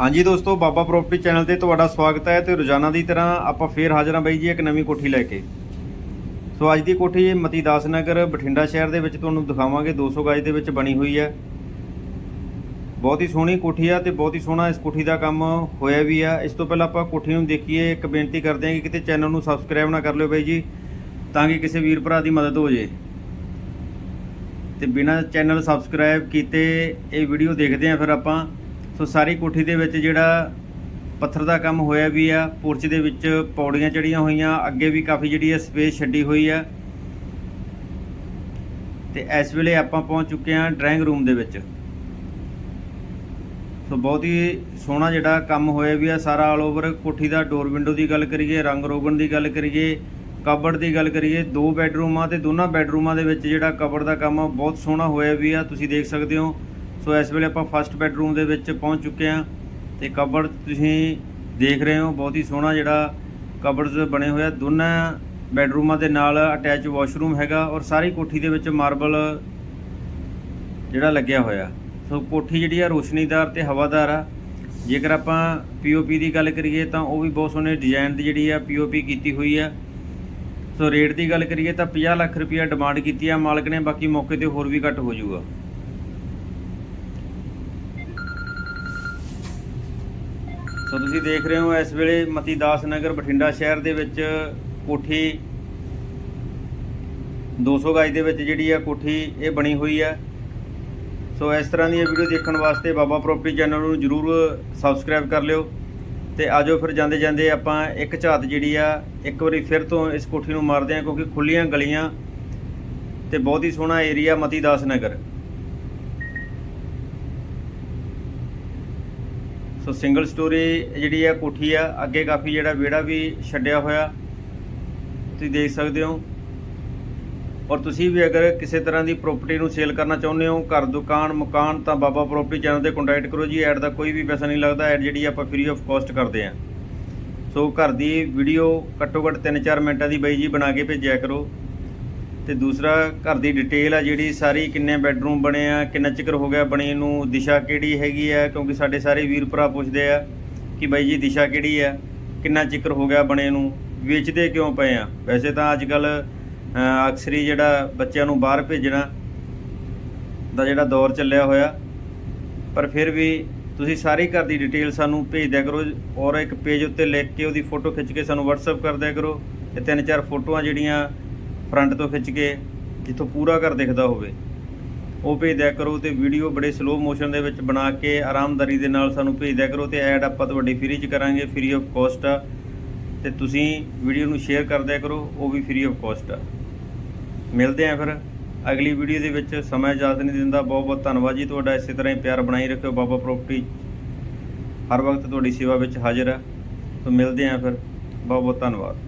ਹਾਂਜੀ ਦੋਸਤੋ, ਬਾਬਾ property channel ਤੇ ਤੁਹਾਡਾ ਸਵਾਗਤ ਹੈ ਤੇ ਰੋਜ਼ਾਨਾ ਦੀ ਤਰ੍ਹਾਂ ਆਪਾਂ ਫੇਰ ਹਾਜ਼ਰ ਹਾਂ ਬਾਈ ਜੀ ਇੱਕ ਨਵੀਂ ਕੋਠੀ ਲੈ ਕੇ। ਸੋ ਅੱਜ ਦੀ ਕੋਠੀ ਮਤੀ ਦਾਸ ਨਗਰ ਬਠਿੰਡਾ ਸ਼ਹਿਰ ਦੇ ਵਿੱਚ ਤੁਹਾਨੂੰ ਦਿਖਾਵਾਂਗੇ। 200 ਗਜ ਦੇ ਵਿੱਚ ਬਣੀ ਹੋਈ ਹੈ। ਬਹੁਤ ਹੀ ਸੋਹਣੀ ਕੋਠੀ ਆ ਤੇ ਬਹੁਤ ਹੀ ਸੋਹਣਾ ਇਸ ਕੋਠੀ ਦਾ ਕੰਮ ਹੋਇਆ ਵੀ ਆ। ਇਸ ਤੋਂ ਪਹਿਲਾਂ ਆਪਾਂ ਕੋਠੀ ਨੂੰ ਦੇਖੀਏ, ਇੱਕ ਬੇਨਤੀ ਕਰਦੇ ਹਾਂ ਕਿ ਕਿਤੇ ਚੈਨਲ ਨੂੰ ਸਬਸਕ੍ਰਾਈਬ ਨਾ ਕਰ ਲਿਓ ਬਾਈ ਜੀ, ਤਾਂ ਕਿ ਕਿਸੇ ਵੀਰ ਭਰਾ ਦੀ ਮਦਦ ਹੋ ਜੇ। ਤੇ ਬਿਨਾਂ ਚੈਨਲ ਸਬਸਕ੍ਰਾਈਬ ਕੀਤੇ ਇਹ ਵੀਡੀਓ ਦੇਖਦੇ ਆ ਫਿਰ ਆਪਾਂ। ਸੋ ਸਾਰੀ ਕੋਠੀ ਦੇ ਵਿੱਚ ਜਿਹੜਾ ਪੱਥਰ ਦਾ ਕੰਮ ਹੋਇਆ ਵੀ ਆ, ਪੁਰਚ ਦੇ ਵਿੱਚ ਪੌੜੀਆਂ ਚੜੀਆਂ ਹੋਈਆਂ, ਅੱਗੇ ਵੀ ਕਾਫੀ ਜਿਹੜੀ ਹੈ ਸਪੇਸ ਛੱਡੀ ਹੋਈ ਆ। ਤੇ ਇਸ ਵੇਲੇ ਆਪਾਂ ਪਹੁੰਚ ਚੁੱਕੇ ਹਾਂ ਡਰਾਇੰਗ ਰੂਮ ਦੇ ਵਿੱਚ। ਸੋ ਬਹੁਤ ਹੀ ਸੋਹਣਾ ਜਿਹੜਾ ਕੰਮ ਹੋਇਆ ਵੀ ਆ, ਸਾਰਾ ਆਲ ਓਵਰ ਕੋਠੀ ਦਾ ਡੋਰ ਵਿੰਡੋ ਦੀ ਗੱਲ ਕਰੀਏ, ਰੰਗ ਰੋਗਨ ਦੀ ਗੱਲ ਕਰੀਏ ਕਬੜ ਦੀ ਗੱਲ ਕਰੀਏ, ਦੋ ਬੈੱਡਰੂਮਾਂ ਤੇ ਦੋਨਾਂ ਬੈਡਰੂਮਾਂ ਦੇ ਵਿੱਚ ਜਿਹੜਾ ਕਬੜ ਦਾ ਕੰਮ ਆ, ਬਹੁਤ ਸੋਹਣਾ ਹੋਇਆ ਵੀ ਆ, ਤੁਸੀਂ ਦੇਖ ਸਕਦੇ ਹੋ। ਸੋ ਇਸ ਵੇਲੇ ਆਪਾਂ ਫਸਟ ਬੈਡਰੂਮ ਦੇ ਵਿੱਚ ਪਹੁੰਚ ਚੁੱਕੇ ਹਾਂ ਤੇ ਕਬਰ ਤੁਸੀਂ ਦੇਖ ਰਹੇ ਹੋ, ਬਹੁਤ ਹੀ ਸੋਹਣਾ ਜਿਹੜਾ ਕਬਰਸ ਬਣੇ ਹੋਏ ਆ। ਦੋਨਾਂ ਬੈਡਰੂਮਾਂ ਦੇ ਨਾਲ ਅਟੈਚ ਵਾਸ਼ਰੂਮ ਹੈਗਾ ਔਰ ਸਾਰੀ ਕੋਠੀ ਦੇ ਵਿੱਚ ਮਾਰਬਲ ਜਿਹੜਾ ਲੱਗਿਆ ਹੋਇਆ। ਸੋ ਕੋਠੀ ਜਿਹੜੀ ਆ ਰੋਸ਼ਨੀਦਾਰ ਤੇ ਹਵਾਦਾਰ ਆ। ਜੇਕਰ ਆਪਾਂ ਪੀਓਪੀ ਦੀ ਗੱਲ ਕਰੀਏ ਤਾਂ ਉਹ ਵੀ ਬਹੁਤ ਸੋਹਣੇ ਡਿਜ਼ਾਈਨ ਦੀ ਜਿਹੜੀ ਆ ਪੀਓਪੀ ਕੀਤੀ ਹੋਈ ਆ। ਸੋ ਰੇਟ ਦੀ ਗੱਲ ਕਰੀਏ ਤਾਂ 50 ਲੱਖ ਰੁਪਇਆ ਡਿਮਾਂਡ ਕੀਤੀ ਆ। ਮਾਲਕ ਨੇ ਬਾਕੀ ਮੌਕੇ ਤੇ ਹੋਰ ਵੀ ਘੱਟ ਹੋ ਜਾਊਗਾ। ਸੋ ਤੁਸੀਂ ਦੇਖ ਰਹੇ ਹੋ ਇਸ ਵੇਲੇ ਮਤੀ ਦਾਸ ਨਗਰ ਬਠਿੰਡਾ ਸ਼ਹਿਰ ਦੇ ਵਿੱਚ ਕੋਠੀ 200 ਗਜ ਦੇ ਵਿੱਚ ਜਿਹੜੀ ਆ ਕੋਠੀ ਇਹ ਬਣੀ ਹੋਈ ਹੈ ਸੋ ਇਸ ਤਰ੍ਹਾਂ ਦੀਆਂ ਵੀਡੀਓ ਦੇਖਣ ਵਾਸਤੇ ਬਾਬਾ ਪ੍ਰੋਪਰਟੀ ਚੈਨਲ ਨੂੰ ਜਰੂਰ ਸਬਸਕ੍ਰਾਈਬ ਕਰ ਲਿਓ ਤੇ ਆਜੋ ਫਿਰ ਜਾਂਦੇ ਜਾਂਦੇ ਆਪਾਂ ਇੱਕ ਝਾਤ ਜਿਹੜੀ ਆ, ਇੱਕ ਵਾਰੀ ਫਿਰ ਤੋਂ ਇਸ ਕੋਠੀ ਨੂੰ ਮਾਰਦੇ ਆ ਕਿਉਂਕਿ ਖੁੱਲੀਆਂ ਗਲੀਆਂ ਤੇ ਬਹੁਤ ਹੀ ਸੋਹਣਾ area Mati Das Nagar. So single storey ਜਿਹੜੀ ਆ ਕੋਠੀ ਆ, ਅੱਗੇ ਕਾਫੀ ਜਿਹੜਾ ਵਿਹੜਾ ਵੀ ਛੱਡਿਆ ਹੋਇਆ। ਤੁਸੀਂ ਦੇਖ ਸਕਦੇ ਹੋ। ਔਰ ਤੁਸੀਂ ਵੀ ਅਗਰ ਕਿਸੇ ਤਰ੍ਹਾਂ ਦੀ ਪ੍ਰਾਪਰਟੀ ਨੂੰ ਸੇਲ ਕਰਨਾ ਚਾਹੁੰਦੇ ਹੋ, ਘਰ, ਦੁਕਾਨ, ਮਕਾਨ, ਤਾਂ ਬਾਬਾ ਪ੍ਰਾਪਰਟੀ ਚੈਨਲ ਤੇ ਕੰਟੈਕਟ ਕਰੋ ਜੀ। ਐਡ ਦਾ ਕੋਈ ਵੀ ਪੈਸਾ ਨਹੀਂ ਲੱਗਦਾ। ਐਡ ਜਿਹੜੀ ਆਪਾਂ ਫ੍ਰੀ ਆਫ ਕਾਸਟ ਕਰਦੇ ਆ। ਸੋ ਘਰ ਦੀ ਵੀਡੀਓ ਘੱਟੋ ਘੱਟ 3-4 ਮਿੰਟਾਂ ਦੀ ਬਾਈ ਜੀ ਬਣਾ ਕੇ ਭੇਜਿਆ ਕਰੋ। ਤੇ ਦੂਸਰਾ ਘਰ ਦੀ ਡਿਟੇਲ ਆ ਜਿਹੜੀ ਸਾਰੀ ਕਿੰਨੇ ਬੈੱਡਰੂਮ ਬਣੇ ਆ, ਕਿੰਨਾ ਚਿਕਰ ਹੋ ਗਿਆ ਬਣੇ ਨੂੰ, ਦਿਸ਼ਾ ਕਿਹੜੀ ਹੈਗੀ ਆ, ਕਿਉਂਕਿ ਸਾਡੇ ਸਾਰੇ ਵੀਰ ਭਰਾ ਪੁੱਛਦੇ ਆ ਕਿ ਬਾਈ ਜੀ ਦਿਸ਼ਾ ਕਿਹੜੀ ਆ, ਕਿੰਨਾ ਚਿਕਰ ਹੋ ਗਿਆ ਬਣੇ ਨੂੰ, ਵੇਚਦੇ ਕਿਉਂ ਪਏ ਆ? ਵੈਸੇ ਤਾਂ ਅੱਜ ਕੱਲ ਅਕਸਰੀ ਜਿਹੜਾ ਬੱਚਿਆਂ ਨੂੰ ਬਾਹਰ ਭੇਜਣਾ ਦਾ ਜਿਹੜਾ ਦੌਰ ਚੱਲਿਆ ਹੋਇਆ, ਪਰ ਫਿਰ ਵੀ ਤੁਸੀਂ ਸਾਰੀ ਘਰ ਦੀ ਡਿਟੇਲ ਸਾਨੂੰ ਭੇਜ ਦਿਆ ਕਰੋ ਔਰ ਇੱਕ ਪੇਜ ਉੱਤੇ ਲਿਖ ਕੇ ਉਹਦੀ ਫੋਟੋ ਖਿੱਚ ਕੇ ਸਾਨੂੰ WhatsApp ਕਰ ਦਿਆ ਕਰੋ ਤੇ ਤਿੰਨ ਚਾਰ ਫੋਟੋਆਂ ਜਿਹੜੀਆਂ ਫਰੰਟ ਤੋਂ ਖਿੱਚ ਕੇ ਜਿੱਥੋਂ ਪੂਰਾ ਘਰ ਦਿਖਦਾ ਹੋਵੇ। ਉਹ ਭੇਜ ਦਿਆ ਕਰੋ ਤੇ ਵੀਡੀਓ ਬੜੇ ਸਲੋ ਮੋਸ਼ਨ ਦੇ ਵਿੱਚ ਬਣਾ ਕੇ ਆਰਾਮਦਾਰੀ ਦੇ ਨਾਲ ਸਾਨੂੰ ਭੇਜ ਦਿਆ ਕਰੋ ਤੇ ਐਡ ਆਪਾਂ ਤੁਹਾਡੀ ਫ੍ਰੀ ਚ ਕਰਾਂਗੇ ਫ੍ਰੀ ਆਫ ਕਾਸਟ ਆ। ਤੇ ਤੁਸੀਂ ਵੀਡੀਓ ਨੂੰ ਸ਼ੇਅਰ ਕਰ ਦਿਆ ਕਰੋ, ਉਹ ਵੀ ਫ੍ਰੀ ਆਫ ਕਾਸਟ ਆ। ਮਿਲਦੇ ਆਂ ਫਿਰ ਅਗਲੀ ਵੀਡੀਓ ਦੇ ਵਿੱਚ। ਸਮਾਂ ਇਜਾਜ਼ਤ ਨਹੀਂ ਦਿੰਦਾ। ਬਹੁਤ ਬਹੁਤ ਧੰਨਵਾਦ ਜੀ ਤੁਹਾਡਾ। ਇਸੇ ਤਰ੍ਹਾਂ ਹੀ ਪਿਆਰ ਬਣਾਈ ਰੱਖਿਓ। ਬਾਬਾ ਪ੍ਰਾਪਰਟੀ ਹਰ ਵਕਤ ਤੁਹਾਡੀ ਸੇਵਾ ਵਿੱਚ ਹਾਜ਼ਰ ਆ। ਸੋ ਮਿਲਦੇ ਆਂ ਫਿਰ। ਬਹੁਤ ਬਹੁਤ ਧੰਨਵਾਦ।